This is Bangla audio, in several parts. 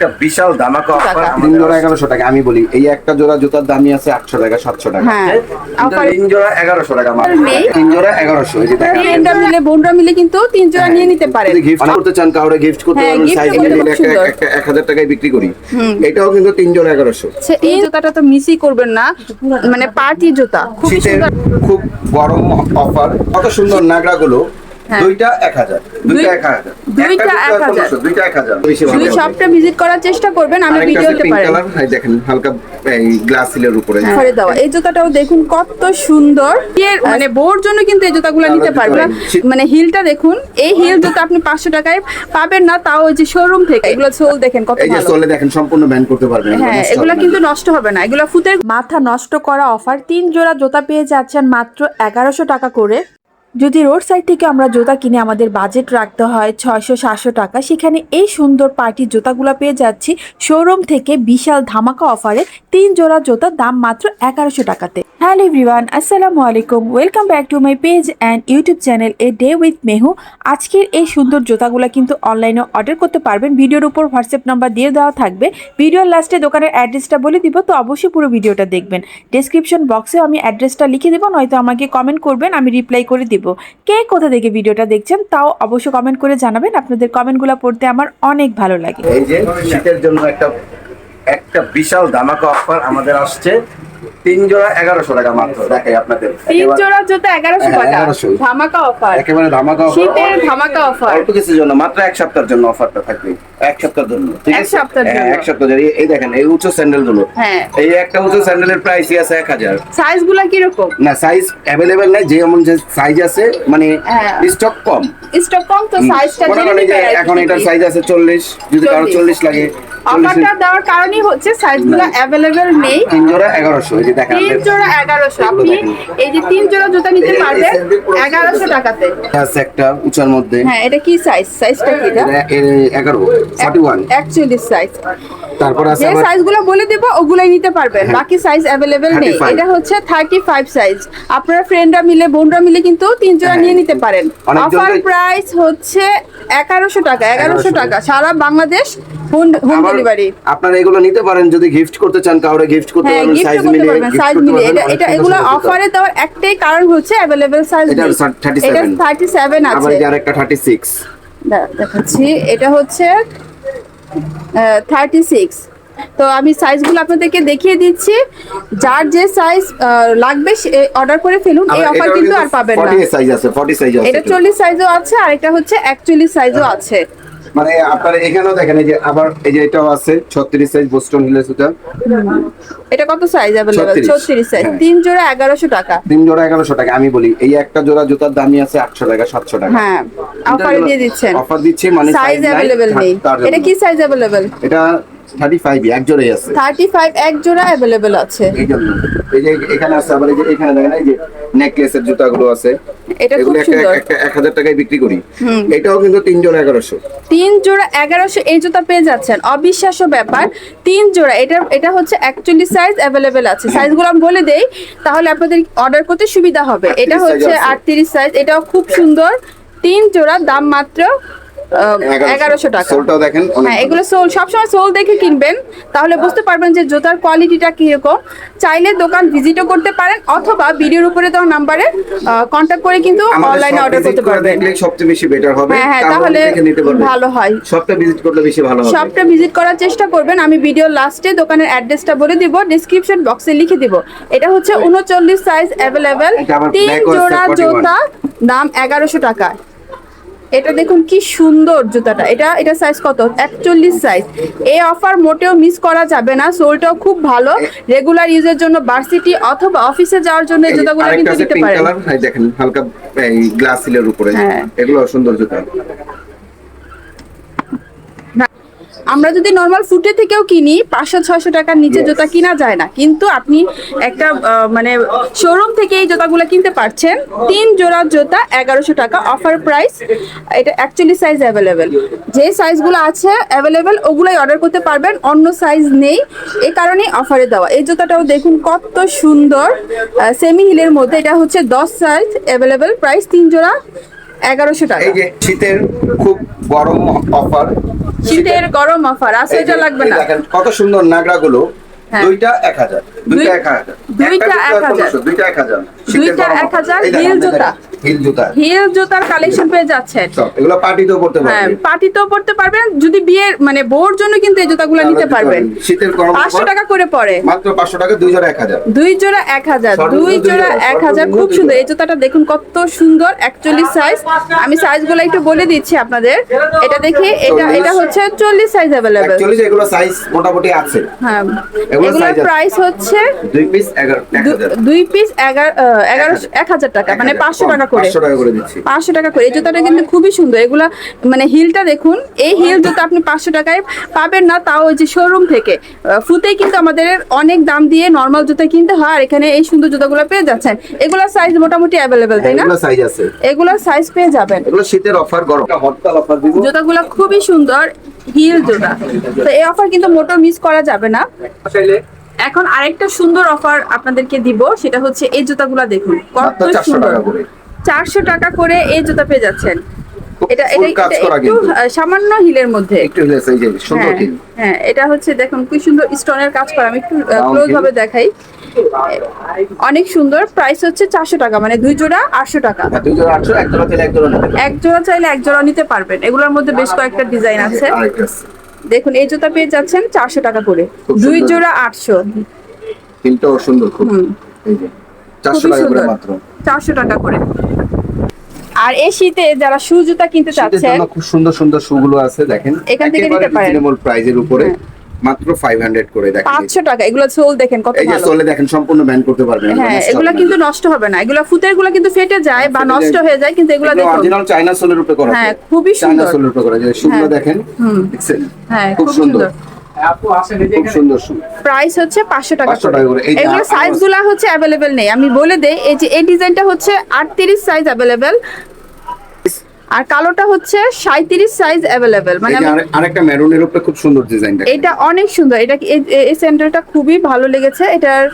একটা বিশাল ধামাকা অফার তিন জোড়া এগারোশো টাকা আমি বলি এই একটা জোড়া জুতার দামই আছে আটশো টাকা সাতশো টাকা। হ্যাঁ। তিন জোড়া এগারোশো টাকা তিন জোড়া এগারোশো ফ্রেন্ডরা মিলে বোনরা মিলে কিন্তু তিন জোড়া নিয়ে নিতে পারেন যদি গিফট করতে চান কাউরে গিফট করতে হ্যাঁ, সাইজ মিলে একটা এক হাজার টাকায় বিক্রি করি। এটাও কিন্তু তিন জোড়া এগারোশো। এই জুতাটা তো মিসই করবেন না। মানে পার্টি জুতা। খুব শীতের খুব গরম অফার কত সুন্দর নাগরা গুলো হ্যাঁ। দুইটা দুইটা দুইটা দুইটা ভিজিট করার চেষ্টা করবেন আমি কালার এই দেখেন হালকা এই গ্লাস সিলের উপরে। করে দেওয়া এই জুতাটাও দেখুন কত সুন্দর। মানে বোর জন্য কিন্তু এই জুতাগুলো নিতে পারবেন। মানে হিলটা দেখুন এই হিল জুতা আপনি পাঁচশো টাকায় পাবেন না তাও ওই যে শোরুম থেকে। এগুলো সোল দেখেন কত এই যে ভালো। দেখেন সম্পূর্ণ ব্যান করতে পারবেন হ্যাঁ এগুলো কিন্তু নষ্ট হবে না। এগুলো ফুতের মাথা নষ্ট করা অফার তিন জোড়া জুতা পেয়ে যাচ্ছেন মাত্র এগারোশো টাকা করে। যদি রোড সাইড থেকে আমরা জুতা কিনে আমাদের বাজেট রাখতে হয় ছয়শো, সাতশো টাকা, সেখানে এই সুন্দর পার্টির জুতাগুলো পেয়ে যাচ্ছি। শোরুম থেকে বিশাল ধামাকা অফারে তিন জোড়া জুতার দাম মাত্র এগারোশো টাকাতে। হ্যালো এভরিওয়ান আসসালামু আলাইকুম welcome back to my page and YouTube channel a day with Mehu আজকের এই সুন্দর জুতাগুলো কিন্তু অনলাইনে অর্ডার করতে পারবেন। ভিডিওর উপর হোয়াটসঅ্যাপ নাম্বার দিয়ে দেওয়া থাকবে। ভিডিওর লাস্টে দোকানের অ্যাড্রেসটা বলে দিব, তো অবশ্যই পুরো ভিডিওটা দেখবেন। ডেসক্রিপশন বক্সেও আমি অ্যাড্রেসটা লিখে দেবো, নয়তো আমাকে কমেন্ট করবেন, আমি রিপ্লাই করে দিব। কে কোথা থেকে ভিডিওটা দেখছেন, তাও অবশ্যই কমেন্ট করে জানাবেন। আপনাদের কমেন্টগুলো পড়তে আমার অনেক ভালো লাগে। এই যে শীতের জন্য একটা একটা বিশাল ধামাকা অফার আমাদের আসছে। তিন জোড়া এগারোশো টাকা মাত্র দেখাই আপনাদের। তিন জোড়া জুতা এগারোশো হ্যাঁ, টাকা। ধামাকা অফার একেবারে ধামাকা offer। শীতের ধামাকা অফার অল্প কিছুর জন্য মাত্র এক সপ্তাহের জন্য অফারটা থাকবে। এক সপ্তাহের জন্য ঠিক এক সপ্তাহের হ্যাঁ, জন্য। এক সপ্তাহ এই- দেখেন এই উঁচু স্যান্ডেলগুলো। হ্যাঁ। এই একটা উঁচু স্যান্ডেলের প্রাইসই আছে এক হাজার। সাইজগুলা কীরকম? না সাইজ অ্যাভেলেবেল নাই যে এমন যে সাইজ আছে মানে হ্যাঁ। স্টক কম। স্টক কম তো সাইজটা এখন এটার সাইজ আছে চল্লিশ যদি কারও চল্লিশ লাগে অফারটা দেওয়ার কারণই হচ্ছে সাইজগুলো অ্যাভেলেবেল নেই। তিন জোড়া এগারোশো এই যে দেখেন তিন জোড়া এগারোশো। আপনি এই যে তিন জোড়া জুতা নিতে পারবেন এগারোশো টাকাতে। আছে একটা উঁচার মধ্যে। হ্যাঁ এটা কি সাইজ সাইজটা কি এটা? এটা এ- এগারো ফর্টি ওয়ান অ্যাকচুয়ালি সাইজ তারপর আছে যে আবার সাইজগুলো বলে দেবো ওগুলাই নিতে পারবেন। হ্যাঁ। বাকি সাইজ অ্যাভেলেবেল নেই। এটা হচ্ছে থার্টি ফাইভ সাইজ আপনারা ফ্রেন্ডরা মিলে বোনরা মিলে কিন্তু তিন জোড়া হ্যাঁ। নিয়ে নিতে পারেন। অফার প্রাইস হচ্ছে এগারোশো টাকা 1100 টাকা। সারা বাংলাদেশ হোম আবার ডেলিভারি আপনারা এগুলো নিতে পারেন যদি গিফট করতে চান কাউরে গিফট করতে গিফট সাইজ মিলে সাইজ মিলে এটা এটা এগুলো অফারে দেওয়ার একটাই কারণ হচ্ছে অ্যাভেলেবেল সাইজ এটা 37 এটা থার্টি সেভেন আবার আছে। এই যে আরেকটা থার্টি সিক্স দা- দেখাচ্ছি। এটা হচ্ছে থার্টি সিক্স। তো আমি সাইজগুলো আপনাদেরকে দেখিয়ে দিচ্ছি। যার যে সাইজ লাগবে অর্ডার করে ফেলুন। এই অফার কিন্তু আর পাবেন না। ফর্টি সাইজ আছে ফর্টি সাইজ আছে এটা চল্লিশ সাইজও আছে আর এটা হচ্ছে একচল্লিশ সাইজও আছে। মানে আপনারা এখানেও দেখেন এই যে আবার এই যে এটাও আছে ছত্রিশ সাইজ বোস্টন হিলের সুতা। এটা কত সাইজ अवेलेबल 36 ছত্রিশ সাইজ। তিন জোড়া 1100 টাকা। তিন জোড়া 1100 টাকা। আমি বলি এই একটা জোড়া জুতার দামই আছে আটশো টাকা সাতশো টাকা। হ্যাঁ অফার দিয়ে দিচ্ছেন। অফার দিচ্ছি মানে সাইজ अवेलेबल নেই এটা কি সাইজ अवेलेबल এটা থার্টি ফাইভ এক জোড়াই আছে। থার্টি ফাইভ এক জোড়া অ্যাভেলেবেল আছে। এই যে এখানে আছে আবার এই যে এখানে দেখেন এই যে নেকলেসের জুতাগুলো আছে। এটা খুব সুন্দর। একটা এক হাজার টাকায় বিক্রি করি। এটাও কিন্তু তিন জোড়া এগারোশো। তিন জোড়া এগারোশো এই জুতা পেয়ে যাচ্ছেন। অবিশ্বাস্য ব্যাপার তিন জোড়া। এটা এটা হচ্ছে অ্যাকচুয়ালি সাইজ আছে। সাইজগুলো আমি বলে দেই তাহলে আপনাদের অর্ডার করতে সুবিধা হবে। এটা হচ্ছে আছে। আটত্রিশ সাইজ এটাও খুব সুন্দর। তিন জোড়া দাম মাত্র এগারোশো। টাকা। সোলটাও দেখেন হ্যাঁ এগুলো সোল সবসময় সোল দেখে কিনবেন। তাহলে বুঝতে পারবেন যে জুতার কোয়ালিটিটা কীরকম। চাইলে দোকান ভিজিটও করতে পারেন অথবা ভিডিওর উপরে দেওয়া নাম্বারে কন্ট্যাক্ট করে কিন্তু অনলাইনে অর্ডার করতে পারবেন। সবচেয়ে বেশি বেটার হবে। হ্যাঁ হ্যাঁ তাহলে ভালো হয়। সবটা ভিজিট করলে বেশি ভালো হবে। শপটা ভিজিট করার চেষ্টা করবেন। আমি ভিডিওর লাস্টে দোকানের অ্যাড্রেসটা বলে দিব ডিসক্রিপশন বক্সে লিখে দিব। এটা হচ্ছে উনচল্লিশ সাইজ অ্যাভেলেবেল তিন জোড়া 41 জুতা দাম এগারোশো টাকা এটা দেখুন কি সুন্দর জুতাটা। এটা এটা সাইজ কত? একচল্লিশ সাইজ এই অফার মোটেও মিস করা যাবে না। সোলটাও খুব ভালো। রেগুলার ইউজের জন্য ভার্সিটি অথবা অফিসে যাওয়ার জন্য জুতাগুলো কিন্তু দিতে নিতে পারেন। দেখেন হালকা এই গ্লাস সিলের উপরে। হ্যাঁ। এগুলো সুন্দর জুতা। আমরা যদি নর্মাল ফুটে থেকেও কিনি পাঁচশো ছয়শো টাকার নিচে জুতা কিনা যায় না। কিন্তু আপনি একটা মানে শোরুম থেকে এই জুতাগুলো কিনতে পারছেন তিন জোড়া জুতা এগারোশো টাকা অফার প্রাইস এটা অ্যাকচুয়ালি সাইজ অ্যাভেলেবেল যে সাইজগুলো আছে অ্যাভেলেবেল ওগুলাই অর্ডার করতে পারবেন অন্য সাইজ নেই। এ কারণে অফারে দেওয়া। এই জুতাটাও দেখুন কত সুন্দর। সেমি হিলের মধ্যে এটা হচ্ছে দশ সাইজ অ্যাভেলেবেল প্রাইস তিন জোড়া এগারোশো টাকা। এই যে শীতের খুব গরম অফার শীতের গরম অফার এই এটা লাগবে না কত সুন্দর নাগরা গুলো হ্যাঁ। দুইটা এক হাজার দুইটা এক হাজার দুইটা এক হাজার। দুইটা এক হাজার দুইটা এক হাজার, হিল জুতা। হিল জুতা। হিল জুতার কালেকশন পেয়ে যাচ্ছেন। এগুলো পার্টিতেও পড়তে হ্যাঁ পার্টিতেও পড়তে পারবেন। যদি বিয়ের মানে বোর জন্য কিন্তু এই জুতাগুলো নিতে পারবেন। শীতের গরম পাঁচশো offer, টাকা করে পড়ে। মাত্র পাঁচশো টাকা দুই জোড়া এক হাজার। দুই জোড়া এক হাজার সর্বনিম্ন দুই দুই জোড়া জোড়া, এক হাজার। সর্বনিম্ন খুব সুন্দর। এই জুতাটা দেখুন কত সুন্দর একচল্লিশ সাইজ আমি সাইজগুলো একটু বলে দিচ্ছি আপনাদের। এটা দেখে এটা এটা হচ্ছে চল্লিশ সাইজ অ্যাভেলেবেল অ্যাকচুয়ালি এগুলো সাইজ মোটামুটি আছে। হ্যাঁ। এগুলো প্রাইস হচ্ছে দুই পিস এগারো এক দু- হাজার। দুই পিস এগারো এগারো এক হাজার। টাকা মানে পাঁচশো টাকা করে। পাঁচশো টাকা করে দিচ্ছি। পাঁচশো টাকা করে। এই জুতাটা কিন্তু খুবই সুন্দর। এগুলা মানে হিলটা দেখুন এই হিল জুতা আপনি পাঁচশো টাকায় পাবেন না তাও ওই যে শোরুম থেকে। ফুতেই কিন্তু আমাদের অনেক দাম দিয়ে নর্মাল জুতা কিনতে হয় আর এখানে এই সুন্দর জুতাগুলো পেয়ে যাচ্ছেন। এগুলোর সাইজ মোটামুটি অ্যাভেলেবেল তাই না? এগুলো সাইজ আছে। এগুলোর সাইজ পেয়ে যাবেন। এগুলো শীতের অফার গরম। হরতাল অফার দিব। জুতাগুলো খুবই সুন্দর হিল জুতা। তো এই অফার কিন্তু মোটর মিস করা যাবে না। এখন আরেকটা সুন্দর অফার আপনাদেরকে দিব সেটা হচ্ছে এই জুতাগুলো দেখুন। কত সুন্দর টাকা করে। চারশো টাকা করে এই জুতা পেয়ে যাচ্ছেন। এটা একটু সামান্য হিলের মধ্যে। একটু হলে এই যে সুন্দর হ্যাঁ হ্যাঁ এটা হচ্ছে দেখুন কি সুন্দর স্টোনের কাজ করা। আমি একটু ক্লোজ ভাবে দেখাই। অনেক সুন্দর প্রাইস হচ্ছে চারশো টাকা মানে দুই জোড়া আটশো টাকা। হ্যাঁ, এক জোড়া চাইলে এক জোড়া নিতে পারবেন। এগুলোর মধ্যে বেশ কয়েকটা ডিজাইন আছে। দেখুন এই জুতা পেয়ে যাচ্ছেন চারশো টাকা করে। দুই জোড়া আটশো। তিনটাও সুন্দর খুব। এই যে। চারশো টাকা করে মাত্র। চারশো টাকা করে। আর এই শীতে যারা শু জুতা কিনতে চাচ্ছেন খুব সুন্দর সুন্দর শুগুলো আছে দেখেন। এখান থেকে নিতে পারেন। রিজনেবল প্রাইজের উপরে হ্যাঁ। মাত্র 500 করে দেখেন। পাঁচশো টাকা এগুলো সোল দেখেন কত এই যে ভালো। চলে দেখেন সম্পূর্ণ ব্যান্ড করতে পারবেন হ্যাঁ এগুলা কিন্তু নষ্ট হবে না। এগুলা ফুতেরগুলা কিন্তু ফেটে যায় বা নষ্ট হয়ে যায় কিন্তু এগুলা দেখুন। অরিজিনাল চায়না সোলের উপরে করা হ্যাঁ। খুবই চায়না সুন্দর। সোলের উপরে করা যায়। শুগুলো হ্যাঁ। দেখেন। দেখছেন হ্যাঁ খুব সুন্দর। প্রাইস হচ্ছে পাঁচশো টাকা 500 টাকা করে। এই যে এগুলো সাইজগুলা হচ্ছে অ্যাভেলেবেল নেই। আমি বলে দেই এই যে এই ডিজাইনটা হচ্ছে আটত্রিশ সাইজ অ্যাভেলেবেল আর কালোটা হচ্ছে সাঁত্রিশ সাইজ অ্যাভেলেবেল মানে আরেকটা মেরুনের উপরে খুব সুন্দর ডিজাইনটা এটা অনেক সুন্দর। এটা কি- এই- সেন্টারটা খুবই ভালো লেগেছে। এটার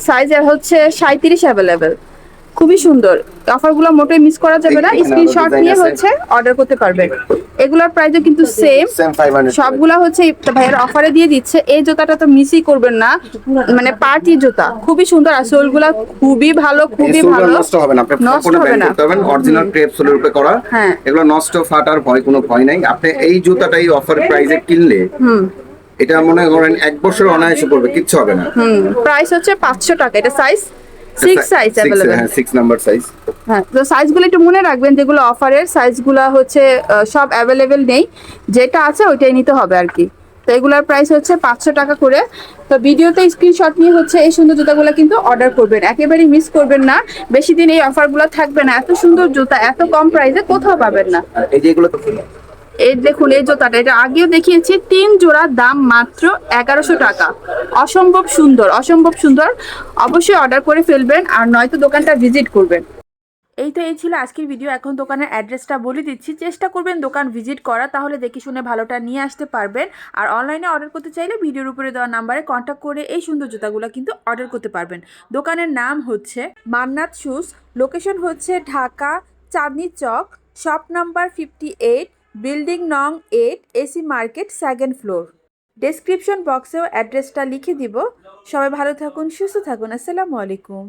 সাইজ হচ্ছে সাঁত্রিশ অ্যাভেলেবেল খুবই সুন্দর। অফারগুলো মোটেই মিস করা যাবে না। স্ক্রিনশট নিয়ে হচ্ছে অর্ডার করতে পারবেন এগুলোর প্রাইসও কিন্তু সেম সেম 500 সবগুলা হচ্ছে ভাইয়ের অফারে দিয়ে দিচ্ছে। এই জুতাটা তো মিসই করবেন না। মানে পার্টি জুতা। খুবই সুন্দর। আর সোলগুলা খুবই ভালো খুবই ভালো। নষ্ট হবে না। আপনি হবে ব্যান্ড না। করতে হবেন অরিজিনাল ক্রেপ সোলের উপরে করা। হ্যাঁ। এগুলো নষ্ট ফাটার ভয় কোনো ভয় নাই। আপনি এই জুতাটাই অফার প্রাইসে কিনলে এটা মনে করেন এক বছর অনায়াসে পড়বে। কিচ্ছু হবে না। হুম। প্রাইস হচ্ছে পাঁচশো টাকা। এটা সাইজ সিক্স সাইজ হ্যাঁ সিক্স নাম্বার সাইজ হ্যাঁ তো সাইজগুলো একটু মনে রাখবেন যেগুলো অফারের সাইজগুলো হচ্ছে সব অ্যাভেলেবেল নেই। যেটা আছে ওইটাই নিতে হবে আর কি। তো এগুলোর প্রাইস হচ্ছে পাঁচশো টাকা করে। তো ভিডিওতে স্ক্রিনশট নিয়ে হচ্ছে এই সুন্দর জুতাগুলো কিন্তু অর্ডার করবেন। একেবারেই মিস করবেন না। বেশি দিন এই অফারগুলো থাকবে না। এত সুন্দর জুতা এত কম প্রাইসে কোথাও পাবেন না। এই এই দেখুন, এই জুতাটা, এটা আগেও দেখিয়েছি, তিন জোড়া দাম মাত্র এগারোশো টাকা। অসম্ভব সুন্দর অসম্ভব সুন্দর। অবশ্যই অর্ডার করে ফেলবেন আর নয়তো দোকানটা ভিজিট করবেন। এই তো, এই ছিল আজকের ভিডিও এখন দোকানের অ্যাড্রেসটা বলে দিচ্ছি। চেষ্টা করবেন দোকান ভিজিট করা, তাহলে দেখে শুনে ভালোটা নিয়ে আসতে পারবেন। আর অনলাইনে অর্ডার করতে চাইলে ভিডিওর উপরে দেওয়া নাম্বারে কন্ট্যাক্ট করে এই সুন্দর জুতাগুলো কিন্তু অর্ডার করতে পারবেন। দোকানের নাম হচ্ছে মান্নাত শুজ লোকেশন হচ্ছে Dhaka, Chandni Chowk shop number fifty eight building নং eight, AC market, second floor. Description বক্সেও অ্যাড্রেসটা লিখে দিব। সবাই ভালো থাকুন, সুস্থ থাকুন। আসসালামু আলাইকুম।